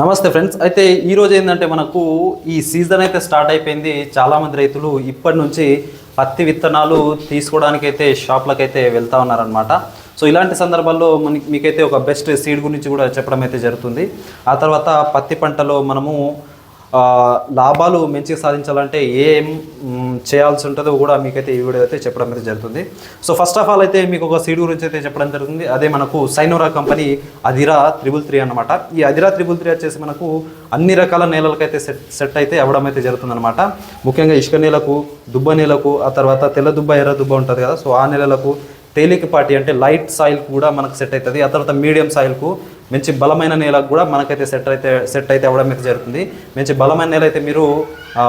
నమస్తే ఫ్రెండ్స్. అయితే ఈరోజు ఏంటంటే మనకు ఈ సీజన్ అయితే స్టార్ట్ అయిపోయింది. చాలామంది రైతులు ఇప్పటి నుంచి పత్తి విత్తనాలు తీసుకోవడానికి అయితే షాప్లకు అయితే వెళ్తా ఉన్నారనమాట సో ఇలాంటి సందర్భాల్లో మనకి మీకైతే ఒక బెస్ట్ సీడ్ గురించి కూడా చెప్పడం అయితే జరుగుతుంది. ఆ తర్వాత పత్తి పంటలో మనము లాభాలు మంచిగా సాధించాలంటే ఏం చేయాల్సి ఉంటుందో కూడా మీకైతే ఈ వీడియో అయితే చెప్పడం అయితే జరుగుతుంది. సో ఫస్ట్ ఆఫ్ ఆల్ అయితే మీకు ఒక సీడ్ గురించి అయితే చెప్పడం జరుగుతుంది. అదే మనకు సైనోరా కంపెనీ అదిరా త్రిబుల్ త్రీ అనమాట ఈ అదిరా త్రిబుల్ త్రీ వచ్చేసి మనకు అన్ని రకాల నేలలకైతే సెట్ సెట్ అయితే అవ్వడం అయితే జరుగుతుంది అనమాట ముఖ్యంగా ఇసుక నేలకు దుబ్బ నేలకు ఆ తర్వాత తెల్ల దుబ్బ ఎర్ర దుబ్బ ఉంటుంది కదా. సో ఆ నేలలకు తేలికపాటి అంటే లైట్ సాయిల్ కూడా మనకు సెట్ అవుతుంది. ఆ తర్వాత మీడియం సాయిల్కు మంచి బలమైన నేల కూడా మనకైతే సెట్ అయితే సెట్ అయితే అవ్వడం అయితే జరుగుతుంది. మంచి బలమైన నేల అయితే మీరు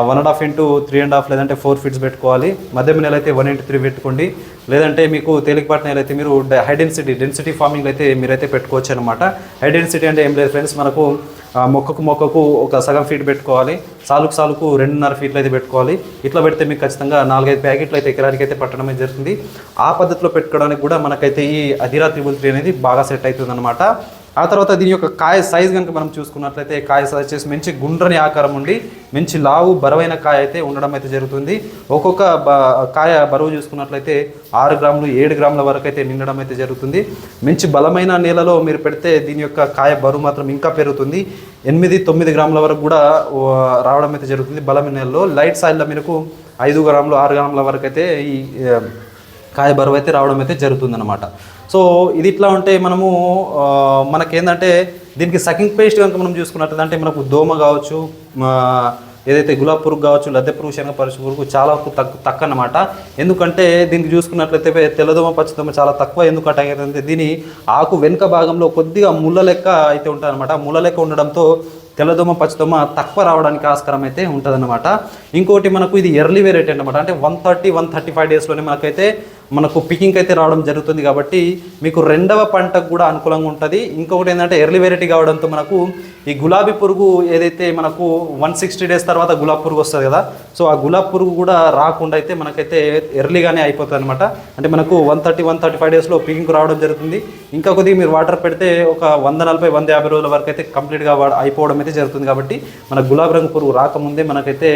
one and half into three and half లేదంటే ఫోర్ ఫీట్స్ పెట్టుకోవాలి. మధ్యమ నేల అయితే వన్ ఇంటూ త్రీ పెట్టుకోండి. లేదంటే మీకు తేలికపాటి నేల అయితే మీరు హై డెన్సిటీ డెన్సిటీ ఫార్మింగ్ అయితే మీరైతే పెట్టుకోవచ్చు అనమాట హై డెన్సిటీ అంటే ఏం లేదు ఫ్రెండ్స్ మనకు మొక్కకు మొక్కకు ఒక సగం ఫీట్ పెట్టుకోవాలి. సాలుకు సాలుకు రెండున్నర ఫీట్లు అయితే పెట్టుకోవాలి. ఇట్లా పెడితే మీకు ఖచ్చితంగా నాలుగైదు ప్యాకెట్లు అయితే ఎకరానికి అయితే పట్టడం జరుగుతుంది. ఆ పద్ధతిలో పెట్టుకోవడానికి కూడా మనకైతే ఈ అధిరా త్రిబుల్ త్రీ అనేది బాగా సెట్ అవుతుంది అనమాట ఆ తర్వాత దీని యొక్క కాయ సైజ్ కనుక మనం చూసుకున్నట్లయితే కాయ సైజ్ వచ్చేసి మంచి గుండ్రని ఆకారం ఉండి మంచి లావు బరువైన కాయ అయితే ఉండడం అయితే జరుగుతుంది. ఒక్కొక్క బ- కాయ బరువు చూసుకున్నట్లయితే ఆరు గ్రాములు ఏడు గ్రాముల వరకు అయితే నిండడం అయితే జరుగుతుంది. మంచి బలమైన నేలలో మీరు పెడితే దీని యొక్క కాయ బరువు మాత్రం ఇంకా పెరుగుతుంది. ఎనిమిది తొమ్మిది గ్రాముల వరకు కూడా రావడం అయితే జరుగుతుంది బలమైన నేలలో. లైట్ సాయిల్లో మీకు ఐదు గ్రాములు ఆరు గ్రాముల వరకు అయితే ఈ కాయ బరువు అయితే రావడం అయితే జరుగుతుందన్నమాట. సో ఇది ఇట్లా ఉంటే మనము మనకేంటంటే మనకేందంటే దీనికి సకింగ్ పేస్ట్ కనుక మనం చూసుకున్నట్టు అంటే మనకు దోమ కావచ్చు ఏదైతే గులాబ్ పురుగు కావచ్చు లద్దె పురుగు శనగ పరుచు పురుగు చాలా తక్కువ తక్కువ అన్నమాట ఎందుకంటే దీనికి చూసుకున్నట్లయితే తెల్లదోమ పచ్చదోమ చాలా తక్కువ ఎందుకు అటాక్ అవుతుంది దీని ఆకు వెనుక భాగంలో కొద్దిగా ముళ్ళ లెక్క అయితే ఉంటుంది ముళ్ళ లెక్క ఉండడంతో తెల్లదోమ పచ్చదోమ తక్కువ రావడానికి ఆస్కారం అయితే ఉంటుందన్నమాట. ఇంకోటి మనకు ఇది ఎర్లీ వెరైటీ అనమాట అంటే one thirty one thirty five డేస్లోనే మనకైతే మనకు పికింగ్ అయితే రావడం జరుగుతుంది కాబట్టి మీకు రెండవ పంటకు కూడా అనుకూలంగా ఉంటుంది. ఇంకొకటి ఏంటంటే ఎర్లీ వెరైటీ కావడంతో మనకు ఈ గులాబీ పురుగు ఏదైతే మనకు వన్ సిక్స్టీ డేస్ తర్వాత గులాబీ పురుగు వస్తుంది కదా సో ఆ గులాబీ పురుగు కూడా రాకుండా అయితే మనకైతే ఎర్లీగానే అయిపోతుంది అనమాట అంటే మనకు one thirty one thirty five డేస్లో పికింగ్ రావడం జరుగుతుంది. ఇంకా కొద్దిగా మీరు వాటర్ పెడితే ఒక వంద నలభై వంద యాభై రోజుల వరకు అయితే కంప్లీట్గా అయిపోవడం అయితే జరుగుతుంది కాబట్టి మన గులాబీ రంగు పురుగు రాకముందే మనకైతే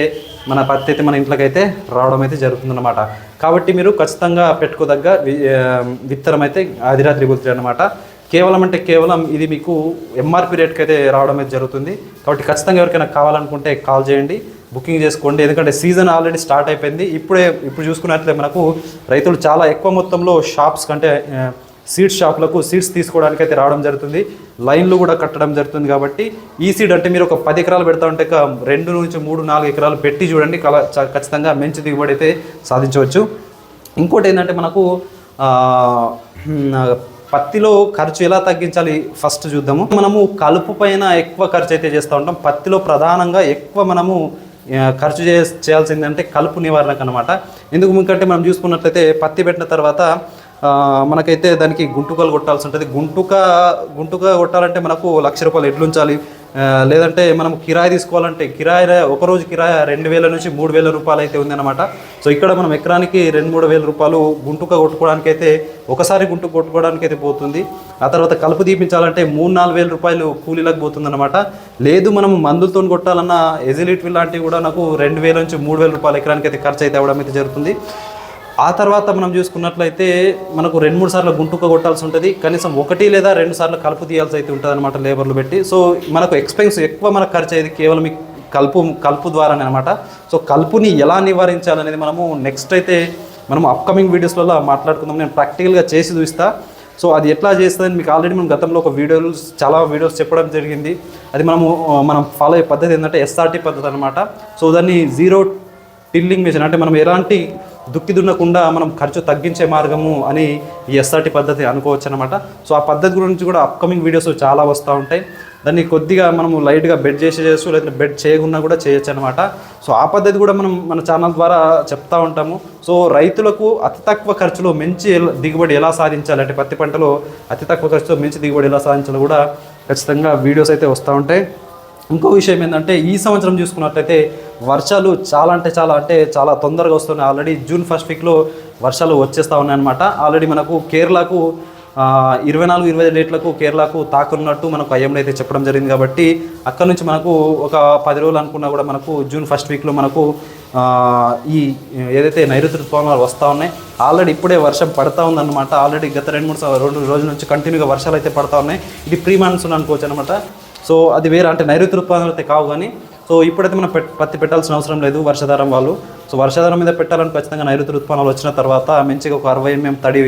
మన పత్తి అయితే మన ఇంట్లోకి అయితే రావడం అయితే జరుగుతుంది అనమాట కాబట్టి మీరు ఖచ్చితంగా పెట్టుకోదగ్గ వి- విత్తనం అయితే ఆదిరా త్రిబుల్ అనమాట కేవలం అంటే కేవలం ఇది మీకు ఎంఆర్పి రేట్కి అయితే రావడం అయితే జరుగుతుంది. కాబట్టి ఖచ్చితంగా ఎవరికైనా కావాలనుకుంటే కాల్ చేయండి బుకింగ్ చేసుకోండి. ఎందుకంటే సీజన్ ఆల్రెడీ స్టార్ట్ అయిపోయింది. ఇప్పుడే ఇప్పుడు చూసుకున్నట్లయితే మనకు రైతులు చాలా ఎక్కువ మొత్తంలో షాప్స్ కంటే సీడ్స్ షాప్లకు సీడ్స్ తీసుకోవడానికి అయితే రావడం జరుగుతుంది. లైన్లు కూడా కట్టడం జరుగుతుంది కాబట్టి ఈ సీడ్ అంటే మీరు ఒక పది ఎకరాలు పెడతా ఉంటే రెండు నుంచి మూడు నాలుగు ఎకరాలు పెట్టి చూడండి. కల- చ- ఖచ్చితంగా మంచి దిగుబడి అయితే సాధించవచ్చు. ఇంకోటి ఏంటంటే మనకు పత్తిలో ఖర్చు ఎలా తగ్గించాలి ఫస్ట్ చూద్దాము. మనము కలుపు పైన ఎక్కువ ఖర్చు అయితే చేస్తూ ఉంటాం. పత్తిలో ప్రధానంగా ఎక్కువ మనము ఖర్చు చే చేయాల్సిందంటే కలుపు నివారణకు అనమాట ఎందుకు? ఎందుకంటే మనం చూసుకున్నట్లయితే పత్తి పెట్టిన తర్వాత మనకైతే దానికి గుంటుకలు కొట్టాల్సి ఉంటుంది. గుంటుక గుంటుక కొట్టాలంటే మనకు లక్ష రూపాయలు ఎడ్లు ఉంచాలి. లేదంటే మనం కిరాయి తీసుకోవాలంటే కిరాయి ఒక రోజు కిరాయి రెండు వేల నుంచి మూడు వేల రూపాయలు అయితే ఉందన్నమాట. సో ఇక్కడ మనం ఎకరానికి రెండు మూడు వేల రూపాయలు గుంటుక కొట్టుకోవడానికి అయితే ఒకసారి గుంటుక కొట్టుకోవడానికి అయితే పోతుంది. ఆ తర్వాత కలుపు తీపించాలంటే మూడు నాలుగు వేల రూపాయలు కూలీలకు పోతుందన్నమాట. లేదు మనం మందులతో కొట్టాలన్న ఎజిలిట్ లాంటివి కూడా నాకు రెండు వేల నుంచి మూడు వేల రూపాయలు ఎకరానికి అయితే ఖర్చు అయితే అవ్వడం అయితే జరుగుతుంది. ఆ తర్వాత మనం చూసుకున్నట్లయితే మనకు రెండు మూడు సార్లు గుంటుక కొట్టాల్సి ఉంటుంది. కనీసం ఒకటి లేదా రెండు సార్లు కలుపు తీయాల్సి అయితే ఉంటుంది అనమాట లేబర్లు పెట్టి. సో మనకు ఎక్స్పెన్స్ ఎక్కువ మనకు ఖర్చు అయ్యేది కేవలం ఈ కలుపు కలుపు ద్వారానే అనమాట సో కలుపుని ఎలా నివారించాలనేది మనము నెక్స్ట్ అయితే మనం అప్కమింగ్ వీడియోస్లలో మాట్లాడుకుందాం. నేను ప్రాక్టికల్గా చేసి చూస్తా. సో అది ఎట్లా చేస్తుందని మీకు ఆల్రెడీ మనం గతంలో ఒక వీడియోలు చాలా వీడియోస్ చెప్పడం జరిగింది. అది మనము మనం ఫాలో అయ్యే పద్ధతి ఏంటంటే ఎస్ఆర్టీ పద్ధతి అనమాట సో దాన్ని జీరో టిల్లింగ్ మిషన్ అంటే మనం ఎలాంటి దుక్కి దున్నకుండా మనం ఖర్చు తగ్గించే మార్గము అని ఈ ఎస్ఆర్టీ పద్ధతి అనుకోవచ్చు అనమాట సో ఆ పద్ధతి గురించి కూడా అప్కమింగ్ వీడియోస్ చాలా వస్తూ ఉంటాయి. దాన్ని కొద్దిగా మనము లైట్గా బెడ్ చేసి చేయొచ్చు లేదంటే బెడ్ చేయకుండా కూడా చేయొచ్చు అనమాట సో ఆ పద్ధతి కూడా మనం మన ఛానల్ ద్వారా చెప్తా ఉంటాము. సో రైతులకు అతి తక్కువ ఖర్చులో మంచి దిగుబడి ఎలా సాధించాలి? అంటే పత్తి పంటలో అతి తక్కువ ఖర్చుతో మంచి దిగుబడి ఎలా సాధించాలో కూడా ఖచ్చితంగా వీడియోస్ అయితే వస్తూ ఉంటాయి. ఇంకో విషయం ఏంటంటే ఈ సంవత్సరం చూసుకున్నట్లయితే వర్షాలు చాలా అంటే చాలా అంటే చాలా తొందరగా వస్తున్నాయి. ఆల్రెడీ జూన్ ఫస్ట్ వీక్లో వర్షాలు వచ్చేస్తూ ఉన్నాయన్నమాట. ఆల్రెడీ మనకు కేరళకు ఇరవై నాలుగు ఇరవై ఐదు డేట్లకు కేరళకు తాకున్నట్టు మనకు ఐఎంలో అయితే చెప్పడం జరిగింది కాబట్టి అక్కడ నుంచి మనకు ఒక పది రోజులు అనుకున్నా కూడా మనకు జూన్ ఫస్ట్ వీక్లో మనకు ఈ ఏదైతే నైరుతి ఋతుపవనాలు వస్తూ ఉన్నాయి ఆల్రెడీ ఇప్పుడే వర్షం పడతా ఉందన్నమాట. ఆల్రెడీ గత రెండు మూడు రెండు రోజుల నుంచి కంటిన్యూగా వర్షాలు అయితే పడతా ఉన్నాయి. ఇది ప్రీ మాన్సూన్ అనుకోవచ్చు అనమాట సో అది వేరే అంటే నైరుతి ఋతుపవనాలు అయితే కావు కానీ సో ఇప్పుడైతే మనం పత్తి పెట్టాల్సిన అవసరం లేదు వర్షాధారం వాళ్ళు. సో వర్షాధారం మీద పెట్టాలని ఖచ్చితంగా నైరుతి ఋతుపవనాలు వచ్చిన తర్వాత మంచిగా ఒక అరవై ఎంఎం తడి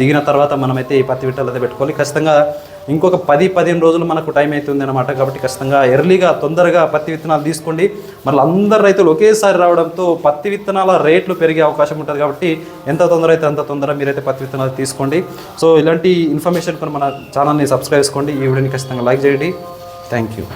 దిగిన తర్వాత మనమైతే ఈ పత్తి విత్తనాలు అయితే పెట్టుకోవాలి. ఖచ్చితంగా ఇంకొక పది పదిహేను రోజులు మనకు టైం అవుతుంది అనమాట కాబట్టి ఖచ్చితంగా ఎర్లీగా తొందరగా పత్తి విత్తనాలు తీసుకోండి. మళ్ళీ అందరు రైతులు ఒకేసారి రావడంతో పత్తి విత్తనాల రేట్లు పెరిగే అవకాశం ఉంటుంది కాబట్టి ఎంత తొందర అయితే అంత తొందర మీరైతే పత్తి విత్తనాలు తీసుకోండి. సో ఇలాంటి ఇన్ఫర్మేషన్ కొన్ని మన ఛానల్ని సబ్స్క్రైబ్ చేసుకోండి. ఈ వీడియోని ఖచ్చితంగా లైక్ చేయండి. Thank you.